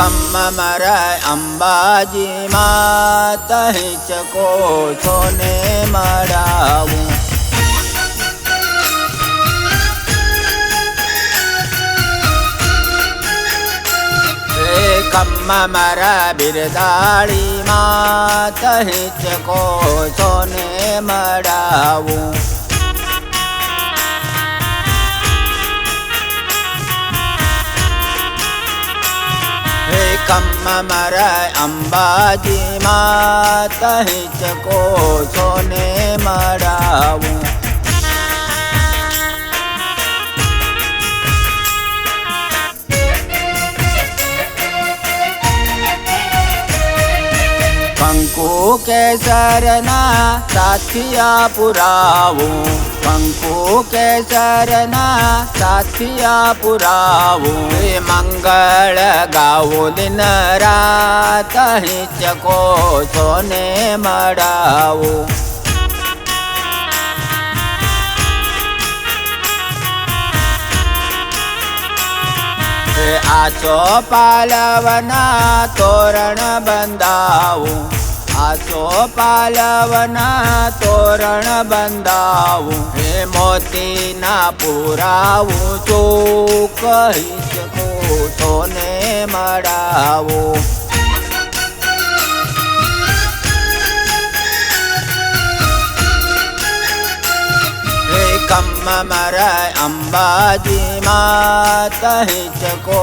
કમ્મ મરાય અંબાજી માતા ચકો છો ને મરાવું હે કમ્મ મરા બિરદાળી માતા ચકો છો ને મળાવું. હે મરાય અંબાજી માતા હિચકો સોને ને કેસરના સાથિયા પુરાવું કંકુ કેસરના સાથિયા પુરાવું, એ મંગળ ગાવું દિન રાત ચકો છો ને મળાવું આસો પાલવના તોરણ બંધાવું આસો પાલવના તોરણ બંધાવું. હે મોતીના પુરાવું તો કહી છો ને મળાવું કમ મરાય અંબાજી માતા હિચકો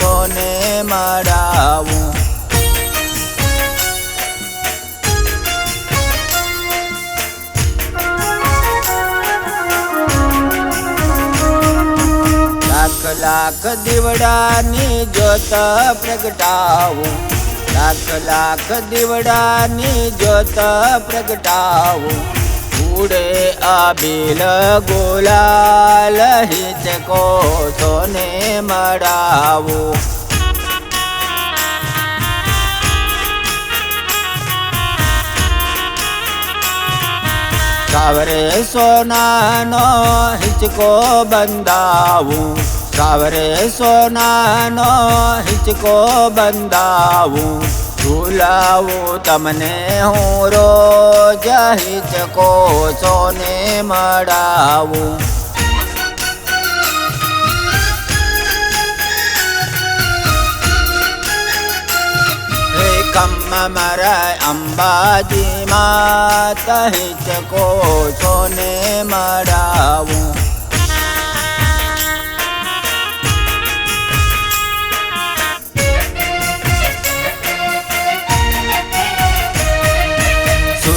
છો ને મળાવું. લાખ દીવડાની જોત પ્રગટાવું. લાખ લાખ દીવડાની જોત પ્રગટાવું. ઉડે આબિલ ગોલાલ હિચકો છો ને મળાવું સાવરે સોનાનો હિચકો બંધાવું. સાવરે સોનાનો હિચકો બંધાવું, ઝુલાવું તમને હું રોજ હિચકો સોને મળાવું હે મરાય અંબાજી, માતા હિચકો છો ને મળાવું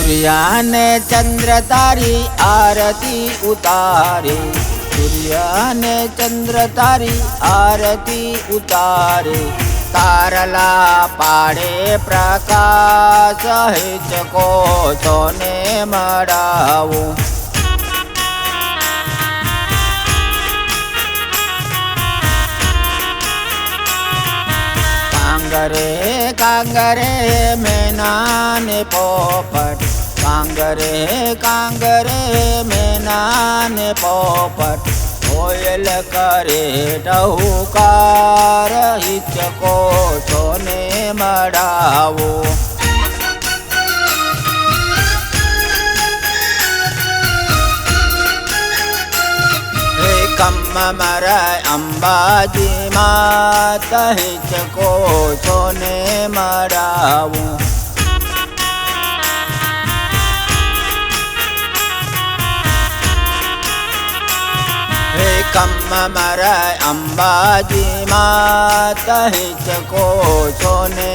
સૂર્યાને ચંદ્ર તારી આરતી ઉતારે. સૂર્યાને ચંદ્ર તારી આરતી ઉતારે. તારલા પાડે પ્રકાશ હિચકો કો ને મળાવું કાંગરે કાંગરે મેનાને પોપટ કાંગરે કાંગરે મેનાને પોપટ કોયલ કરે, ટહુકાર હિચકો છો ને મળાવો હે મરાય અંબાજી, માતા હિચકો છો ને કમ્મ મરાય અંબાજી માતા હિચકો છો ને